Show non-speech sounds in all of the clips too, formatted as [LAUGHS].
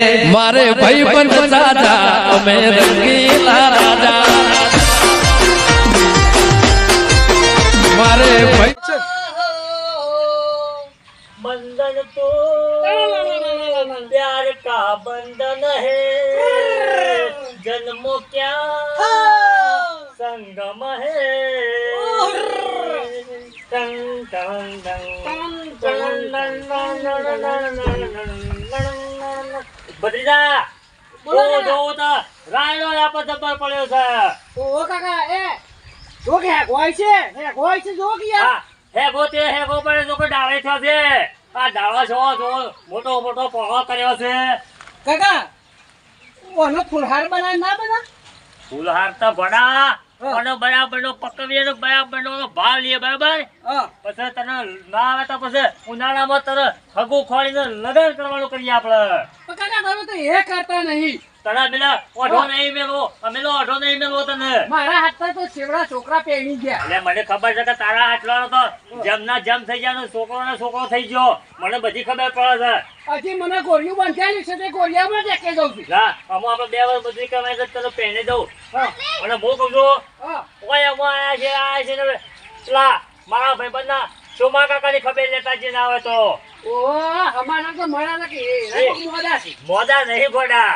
मारे भाई बन राजा मैं रंगीला राजा। मारे भाई बंधन तो प्यार का बंधन है। जन्मों क्या संगम है। ભત્રીજા! બોલો. જોવો તો રાયનો આપો જબ્બર પડ્યો છે. ઓ કાકા એ જો કે હેક હોય છે હેક હોય છે જો કે યાર. હા હેગો તે હેગો પડે જો કે ડાળે થયો છે આ ડાળો છો જો મોટો મોટો પોળો કર્યો છે. કાકા ઓનો ફુલહાર બનાય ના બના ફૂલહાર તો ભણા. હા. અને બરાબર નો પકવીએ ને બરાબર નો ભાવ લઈએ બરાબર? પછી તને ના આવે તો પછી ઉનાળામાં તને હગું ખોળીને લગન કરવાનું કરીએ આપણે. તો એ કરતા નહીં. તને પેલા ઓઢો. નહીં મેલો અમે લો ઓઢો નહીં મેલો તને. મારા હાથમાં તો છેવડા છોકરા પહેરી ગયા. એટલે મને ખબર છે કે તારા હાથવાનો તો જમના જમ થઈ ગયા છોકરો ને છોકરો થઈ ગયો. મને બધી ખબર પડે છે. હજી મને ગોળીઓ બંધાયેલી છે તે ગોળિયામાં ટેકે જાઉં છું. હા અમો આપણે બે વાર બધી કમાઈ તો તને પહેરી દઉં. અને હું કહું છું ઓય અમો આયા છે આયા છે પેલા મારા ભાઈબંધના સોમા કાકાની ખબર લેતા જે ના હોય તો મોડા નહીં ગોડા.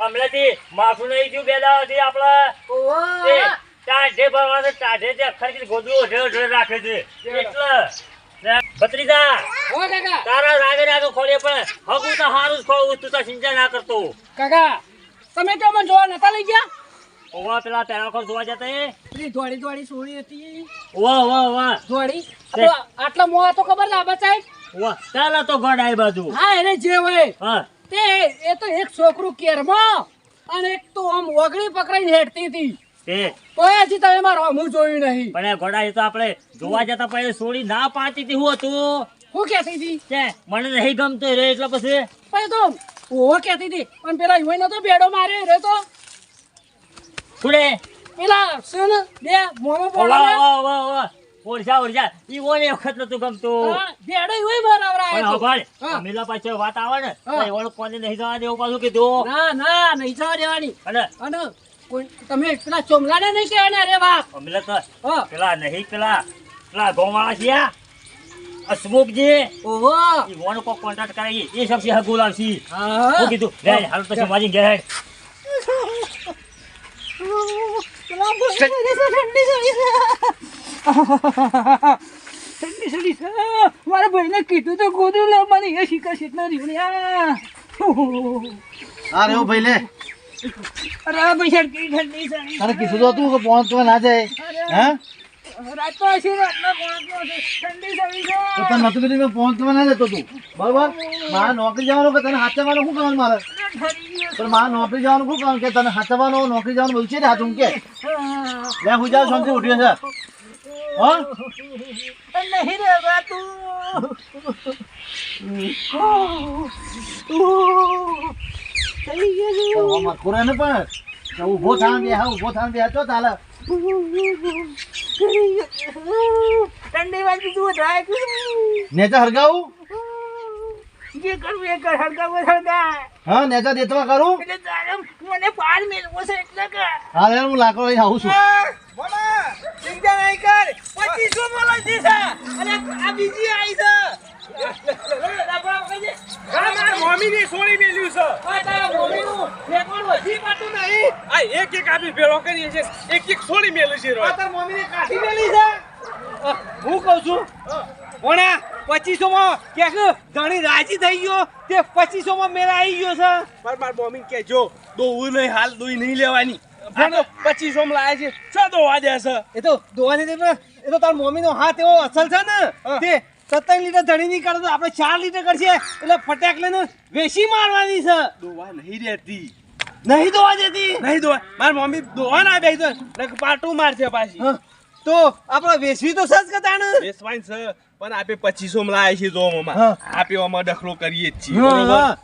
હમણાંથી માફું નહીં થયું બે દાડાથી આપણે ટાઢે ભરવા છે ટાઢે તે ખરીદી ગોદડું ઓઢે ઓઢે રાખે છે. એટલે ભત્રીજા તારા રાગે રાગે ખોલીએ પણ હગું તો હારું જ ખોલવું તું તો ચિંતા ના કરતો. કાકા તમે તો મને જોવા નતા લઈ ગયા? ઓવા પેલા તેના ખોલ જોવા જતા પેલી ધોળી ધોળી સોળી હતી. વાહ વાહ વાહ. ધોળી? આ તો આટલા મોં તો ખબર સાહેબ? વાહ ચાલો તો ગોડ આઈ બાજુ હા એને જે હોય. હા. તે એ તો એક છોકરું કેરમાં અને એક તો આમ ઓગળી પકડાઈને હેડતી હતી. તે. હજી તમે મારો અમું જોયું નહીં. પણ ઘોડા એ તો આપણે જોવા જતા પછી સોળી ના પાતી હતી હું હતું. હું કહેતી હતી? કે મને નહીં ગમતો રે એટલે પછી? પછી તો હું કહેતી હતી પણ પેલા યુવાઈ નતો બેડો માર્યો રે તો. છોડે પેલા શું બે મોમાં વાહ વાહ વાહ વાહ. ઓરજા ઓરજા ઈ ઓને વખત નતું ગમતું. બેડો યુવાઈ બરાબર પણ હભાળ હા. અમીલા પાછળ વાત આવે ને તો કોને નહીં જવા દેવું પાછું કીધું. ના ના નહીં જવા દેવાની. અને? અને કોઈ તમે પેલા ચોમલાને નહીં કહેવાના અરે બાપ. અમીલા તો પેલા નહીં પેલા પેલા ગોવાળા છે આ. હસમુખજી ઓહો. ઈ વોનો કોક કોન્ટ્રાક્ટ કરાવી એ સબસી હગુ લાવશી હા. હું કીધું લે હાલ પછી માજી. [LAUGHS] ઠંડી સડી છે મારા ભાઈને કીધું તો ગોદડું લાવવાની એ શીખર શીખના રહ્યું હા? રેવો ભાઈ લે અરે ભાઈ ઠંડી ઠંડી સડી તારે કીધું તો હતું કે તો ના જાય હા તો. તો તો ના તું નોકરી જવાનું તને હાચવાનું શું કરવાનું મારે? પણ મારે નોકરી જવાનું શું કારણ કે તને હાચવાનું નોકરી જવાનું બધું છે ને હાથું કે? લે હું જાઉં શાંતિ ઉઠ્યો છે હા? નહીં રહેવા તું થઈ ગયું. ખોરા ને પણ? તો ઊભો થા બે હા ઊભો થા બે ચો ચાલે ઠંડી વાગી તું થાય નેચા હરગાવું? જે કરવું એ કર હરગાવું હળગા હા નેજા દેતવા કરું? એટલે તારે મને પાર મેળવો છે એટલે કે. હા લે હું લાકડો લઈને આવું છું. ચિંતા નહીં કર. પચીસો બોલા છે. અને આ બીજી આવી છે. મમ્મીની સોળી મેલ્યું છે. આ એક એક આપી ભેળો કરીએ છે એક એક છોડી મેલ્યું છે. હું કઉ છું ઓણા પચીસો માં કે ઘણી રાજી થઈ ગયો. તે પચીસો માં મેળા આવી ગયો છે. માર માર મમ્મી કે જો દોવું નહીં હાલ દોઈ નહીં લેવાની. પચીસો માં લાયા છે. છ દોવા દે છે. એ તો દોવાની એ તો તાર મમ્મી નો હાથ એવો અસલ છે ને. તે સત્તર લીટર ધણી નહીં કાઢે આપણે ચાર લીટર કરશે. એટલે ફટાક લઈને વેસી મારવાની છે. દોવા નહીં રહેતી નહીં દોવા દેતી? નહીં દોવા. માર મમ્મી દોવા ના બે તો પાટું મારશે પાછી. હા, તો આપણે વેસવી તો સજ કે તાણ બેસવાન છે પણ આપે પચીસો માં લાયા છે જો મમ્મા આપે આમાં દખલો કરીએ જ છીએ હા, બરોબર? હા.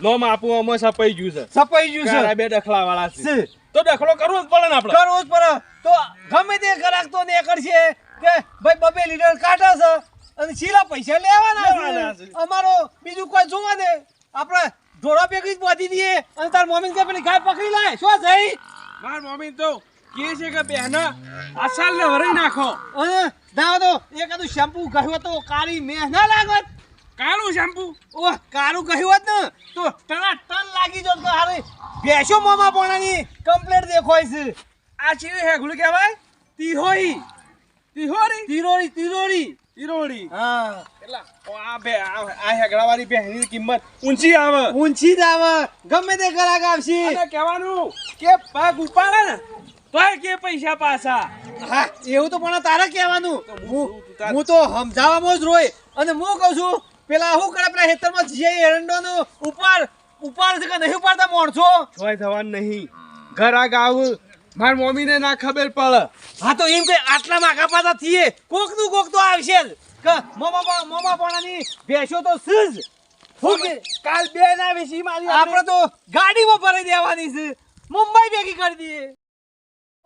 લોમ આપું આમાં સપાઈ ગયું છે. સપાઈ ગયું છે. બે દખલા વાળા છે. છે. તો દખલો કરવો જ પડે ને આપણે. કરવો જ પડે. તો ગમે તે ગ્રાહક તો ને કરશે કે ભાઈ બબે લીટર કાઢે છે અને છેલ્લા પૈસા લેવાના છે. છે. અમારો બીજું કોઈ જોવા દે. આપણે ઢોરા ભેગી જ બાંધી દઈએ અને તાર મમ્મી કે પેલી ગાય પકડી લાય. શું જઈ માર મમ્મી તો. કે છે કે બહેના અસલ ને વરી નાખો દાવ તો એકાદું શેમ્પુ કહ્યું તો કાળી મેહ ના લાગત. કાળું શેમ્પુ? ઓહ કાળું કહ્યું હોત ને તો ટન લાગી જોત તો હારે. ભેંસો મોમાં પોણાની કમ્પ્લેટ દેખાય છે. આ ચીવી હેગડું કહેવાય? તિહોઈ તિહોરી? તિરોડી તિરોડી તિરોડી હા. એટલા આ બે આ હેગડાવાળી બહેનની કિંમત ઊંચી આવે. ઊંચી જ આવે. ગમે તે ગ્રાહક આવશે. કહેવાનું કે પગ ઉપાડે ને તોય કે પૈસા પાછા? હા એવું તો પણ તારે કહેવાનું. હું હું તો સમજાવવામાં જ રોય. અને હું કહું છું પેલા શું કરે? પેલા ખેતરમાં જે એરંડોનો ઉપાડ ઉપાડ છે કે નહીં ઉપાડતા માણસો? છોય થવાનું નહીં. ઘર આ ગાવ માર મમ્મીને ના ખબર પડે. હા તો એમ કે આટલા માગા પાતા થઈએ. કોકનું કોક તો આવશે જ. કે મોમા મોમા પાણાની ભેંસો તો સજ કાલ બે ના વિશી મારી આપણે તો ગાડીમાં ભરાઈ દેવાની છે. મુંબઈ ભેગી કરી દઈએ.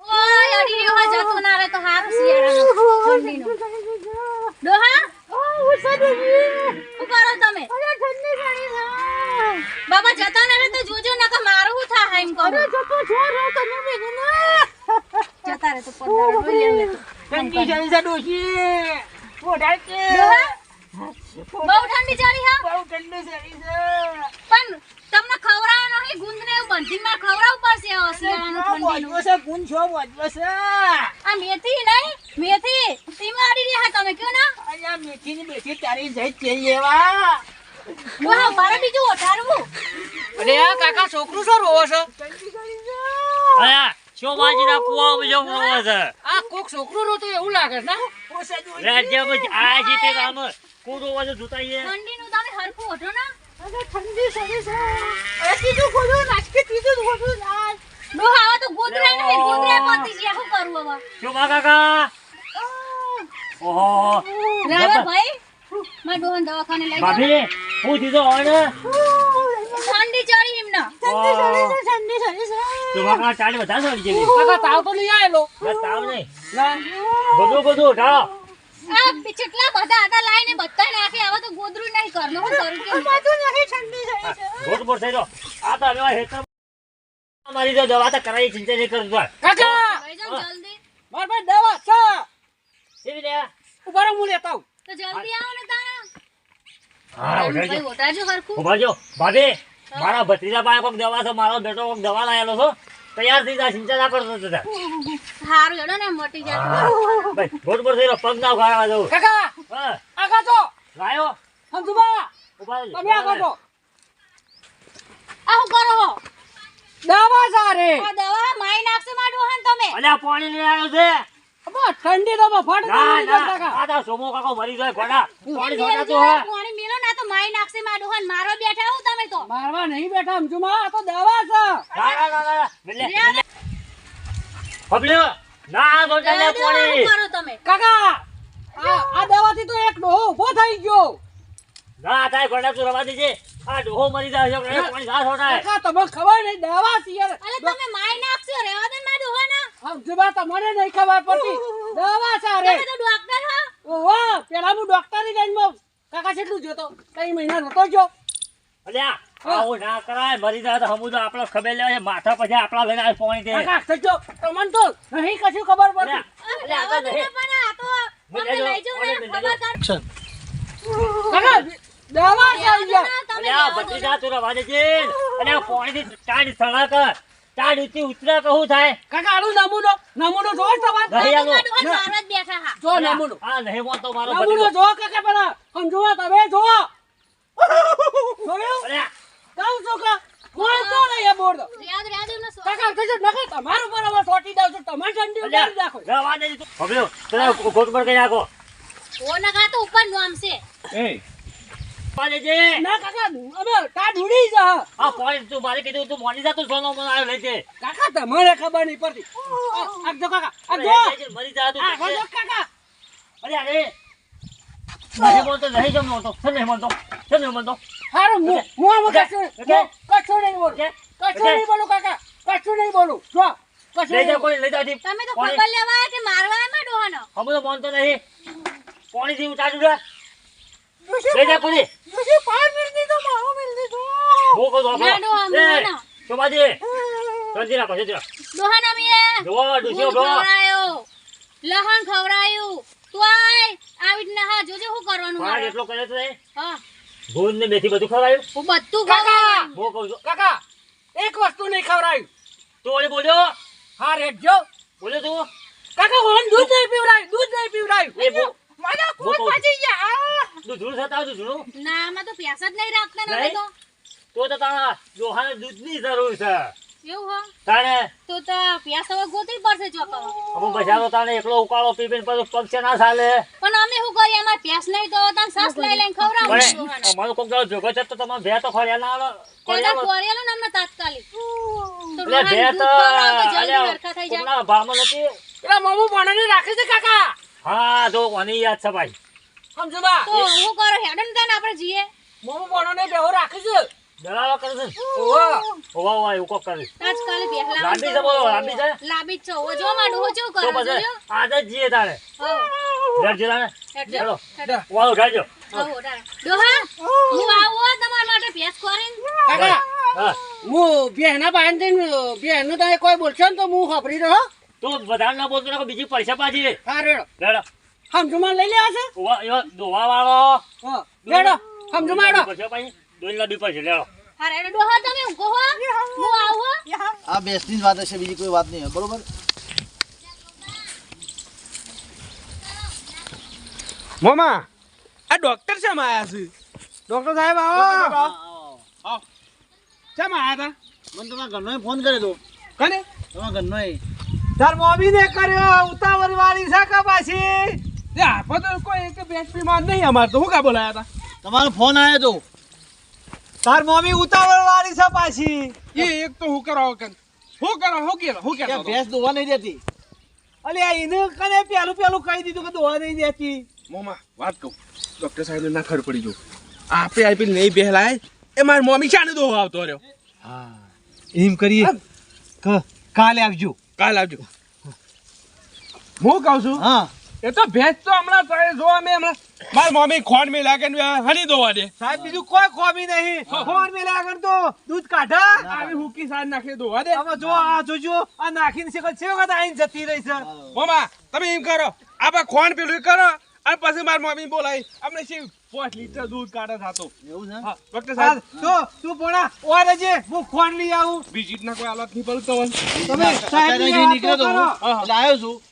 ઓય અડી રહ્યો હા જતો ના રે તો હારું શિયાળાનો ઠંડીનો ડોહા? કરો તમે? બાબા જતા ના રે તો જોજો ના તો મારું શું થાય એમ કહું. જતા રહે તો લે ઠંડી ડોશી બહુ ઠંડી ચડી હા. બહુ ઠંડી જણી છે પણ તમને ખવડાવવાનો નહીં ગુંદ ને એવું બંધી માં ખવડાવવું પડશે આ શિયાળાનું છે ગુણ છો વધવો છે. આ મેથી નહીં મેથી તીમાં અડી રહ્યા તમે કયો ના? અહીંયા મેથીની મેથી તારી જઈ તેલ લેવા. ડોહા મારે બીજું ઓઠારવું અરે આ કાકા છોકરું શું રોવો છો? અલ્યા છે? આ કોક છોકરું રોતું એવું લાગે છે રાજ્યમાં આ જીતે રામ કુડો વાજો જોતાઈએ ઠંડીનું તમે હરખું ઓઢો ના. ડોહા આવા તો ગોદરા ને ગોદરા પતી ગયા શું કરું હવે? શોભા કાકા? ઓહો. રાવર ભાઈ માં ડોન દવાખાને લઈ ભાભી હું દીધો હોય ઠંડી ચડી એમને. શોભા કાકા ચાડી બધા ચડી જેવી કાકા તાવ તો નહીં આયેલો. બસ તાવ નહીં. બધું બધું ઉઠાવો. આ કેટલા બધા હતા લાઈને બધા નાખી હવે તો ગોદરું નહીં કરનું શું કરું કે થઈ. આ તો હવે હેતર મારી જો દવા તો કરાવી ચિંતા નહીં કરતો કાકા! લઈ જાઓ જલ્દી. માર ભાઈ દવા છે. એવી રે ઊભા રહો હું લેતા આવું. તો જલ્દી આવો ને તારા. હા ભાઈ ઓટાજો હરખું. ઊભા જો ભાભી મારા ભત્રીજા પાસે કોઈક દવા છે મારો બેટો કોઈક દવા લાયેલો છો. તૈયાર થઈ જા ચિંતા ના કરતો તું સારું એડો ને મટી જાય ભાઈ ગોટ બોટ થઈ જાઓ, પગ ના ઉઘાડવા જવું કાકા હા. આગા તો લાયો. સમજુબા ઊભા. તમે આગા તો આવું કરો? દવા સારે. આ દવા માઈ નાખશે મારા ડોહાને તમે. અલ્યા પાણી લઈ આવ્યો છે. ઠંડી તો ફાટ ના ના. આ તો સોમો કાકો મરી જાય ઘોડા પાણી છોટાતું તો પાણી મેલો ના તો માઈ નાખશે મારા ડોહાને મારો બેઠા હું તમે તો. મારવા નહીં બેઠા સમજુમા આ તો દવા છે. ના ના ના મિલે પબલ્યો ના તો ચાલે પાણી. મારો તમે. કાકા આ આ દવાથી તો એક ડોહો ઊભો થઈ ગયો. ના થાય ઘોડા તો રવા દેજે. આ ડોહો મરી જાય છે પાણી ના થાય કાકા તમને ખબર નહીં? દવા છે યાર. અલે તમે માઈ નાખશો રેવા દે ને મારા ડોહાને. સમજુમા તમને નહીં ખબર પડતી. દવા સારે તમે તો ડોક્ટર હો. ઓહો પેલા હું ડોક્ટરની લાઈનમાં કાકા કેટલું જોતો? કઈ મહિના નતો જો અલ્યા આવો ના કરાય મરી જાય તો હમુ તો આપણે ખબર લેવા છે માથા પછી આપણા લઈને આવે પાણી દે. કાકા સજો તમને તો નહીં કશું ખબર પડતી. અલ્યા આ તો નહીં. પણ આ તો મને લઈ ને ખબર કર કાકા દવા છે રેવા દો અહીંયા ને, તમે અલ્યા રેવા દો ને. ભત્રીજા તું રવા દેજે અલ્યા પાણીથી ટાઢ સળા કર ટાઢ ઊંચી ઉતરા કહું થાય? કાકા આનું નમૂનો નમૂનો જો તમારે? આ તો બેઠા હા. જો નમૂનો. આ નહીં મોનતો મારો નમૂનો જો કાકા પેલા સમજુમા તમે જો જોયો? કાઉ કહું કા કોણ તો એ બોર્ડ યાદ દો, રેવા દો સો- કાકા કહેજો નકે તમારું બરાબર સોટી દઉં છું. તમાર ઠંડી ઉડી રાખો નાખો. રવા દેજે તું. તને ગોટ પર કઈ નાખો. ઓ નકા તો ઉપર નામ છે. એ દેજે ના કાકા અમે ટાઢ ઉડી જા આ પાણી તું મારે કીધું તું મોની જા તું સોનો મને જજે. કાકા તમારે ખબર નહીં પડતી. આ- જો કાકા આ જો. મરી જા તું આ જો કાકા. અરે અરે. નહીં બોલતો નહીં જમ નહોતો. છે નહીં બોલતો. છે નહીં બોલતો. હારું હું હું આમ કશું કશું નહીં બોલું. કશું નહીં બોલું કાકા. કશું નહીં બોલું. જો કશું લઈ જા કોઈ લઈ જા તમે તો પાણી- ખબર લેવા કે મારવા આવ્યા મારા ડોહાનો? તો માનતો નહીં. પાણીથી ઉતાર્યું રે લઈ જા કોઈ ડોશી પાર મિલ દીધો મારો મિલ દીધો. હું કહું દો ના. એ, ના. શોભાજી, શાંતિ રાખો, શાંતિ દોહા ના મીએ જુઓ, દુજો ઊભો. લહણ ખવડાયું. તું આય આવી ના હા જોજે શું કરવાનું મારે. એટલો કરે છે હા. ભૂન ને મેથી બધું ખવડાવ્યું હું બધું કાકા! ખવડાવું હું કહું છું. કાકા એક વસ્તુ નહીં ખવડાવ્યું તો ઓલે બોલ્યો? હા રેડજો. બોલ્યો તું? કાકા હું દૂધ નહીં પીવડાવ્યું દૂધ નહીં પીવડાવ્યું કોટ છું. પચી ગયા. દૂધનું થતા દૂધનું ના માં તો પ્યાસ જ નહીં રાખતા ને? તો તો તો તારા ડોહાને દૂધની જરૂર છે. એવું હો? તાણે? તો તો પ્યાસ હવે ગોતવી પડશે ચોકો અમુક બજારો તાણે એકલો ઉકાળો પી પીને પાછું પગ ના ચાલે. પણ અમે શું કરીએ? અમારે પ્યાસ નહીં તો તને સાસ લઈ લઈને ખવડાવું. અમારો કોક દાડો જોગો છે તો તમે બે તો ખોળ્યા ના આવો ખોળ્યા ખોરિયાલો ને અમને તાત્કાલિક. તો બે તો દૂધ અલ્યા, ભાવમાં નથી. પેલા મામુ ભણને રાખે છે કાકા. હા જો મને યાદ છે ભાઈ. સમજો બા તો હું કરો હેડન તને આપણે જીએ મોમો બોનો ને બેહો રાખે છે. દલાલો કરે છે? ઓવા હોવા હોવા એવું કોક કરે. આજકાલ પહેલા લાંબી છે બોલો લાંબી છે? લાંબી જ છે ઓ જો માડું ડોહો કેવું તો જો આજે જ તારે હો. લેટજે તારે ચલો ઓવા ઉઠાજો હો ડાળા. ડોહા હું આવું હો તમારા માટે ભેંસ ખોરીને? કાકા હા. હું બેહના બાંધ દઈને બેહનું તમે કોઈ બોલશો ને તો હું ખબરી રહો. તું વધારે ના બોલતો બીજી પૈસા પાછી હા રેડો. લેડો સમજુમાં લઈ લેવા છે? ઉવા એવા દોવા વાળો. રેડો. સમજુમાં રેડો. પૈસા પાછી દોઈ લાડી હા રેડો. ડોહા તમે ઊંઘો હો. હું આવું આ બેસની જ વાત હશે બીજી કોઈ વાત નહીં બરોબર? મોમા આ ડોક્ટર છે આયા છે? ડોક્ટર સાહેબ આવો. ચમ આયા મને તમારા ઘરનો ફોન કર્યો હતો. હતા કને? તમારા ઘરનો તાર મોમી ને કર્યો ઉતાવળ વાળી છે કે પાછી? એ આપો તો કોઈ એક બેચમાં નહીં અમાર તો હું કા બોલાયા હતા? તમારો ફોન આવ્યો તો. તાર મોમી ઉતાવળ વાળી છે પાછી. એ એક તો હું કરાવ કે હું કરો હું કે હું કે કેલો? ભેંસ દોવા નહીં દેતી. અલ્યા એને કને પેલું પેલું કહી દીધું કે દોવા નહીં દેતી? મોમા વાત કહું. ડોક્ટર સાહેબને ના ખબર પડી જો આપે આપી નહીં બેહલાય એ મારી મમ્મી શાને દોવા આવતો રહ્યો. હા એમ કરીએ. કાલે આવજો. કાલ આવજો. હું કહું છું હા. એ તો ભેંસ તો હમણાં તમે જોવા મેં હમણાં. માર મમ્મી ખોણ મે લાગે ને હની દોવા દે. સાહેબ બીજું કોઈ ખોબી નહીં. ફોન મે લાગે તો દૂધ કાઢા. આવી હુકી સાજ નાખી દોવા દે. હવે જો આ જોજો આ નાખીને છે છે વખત આઈને જતી રહી છે. મોમા તમે એમ કરો. આપણે ખોણ પેલું કરો. અને પછી માર મમ્મી બોલાવી. અમને શી પાંચ લીટર દૂધ કાઢે થાતો. એવું છે? ડોક્ટર સાહેબ. તો તું પોણા ઓર જે હું ફોન લઈ આવું. બીજી ના કોઈ હાલત નહીં પડતો તમે સાહેબ નીકળ્યો તો હું. એટલે આવ્યો છું.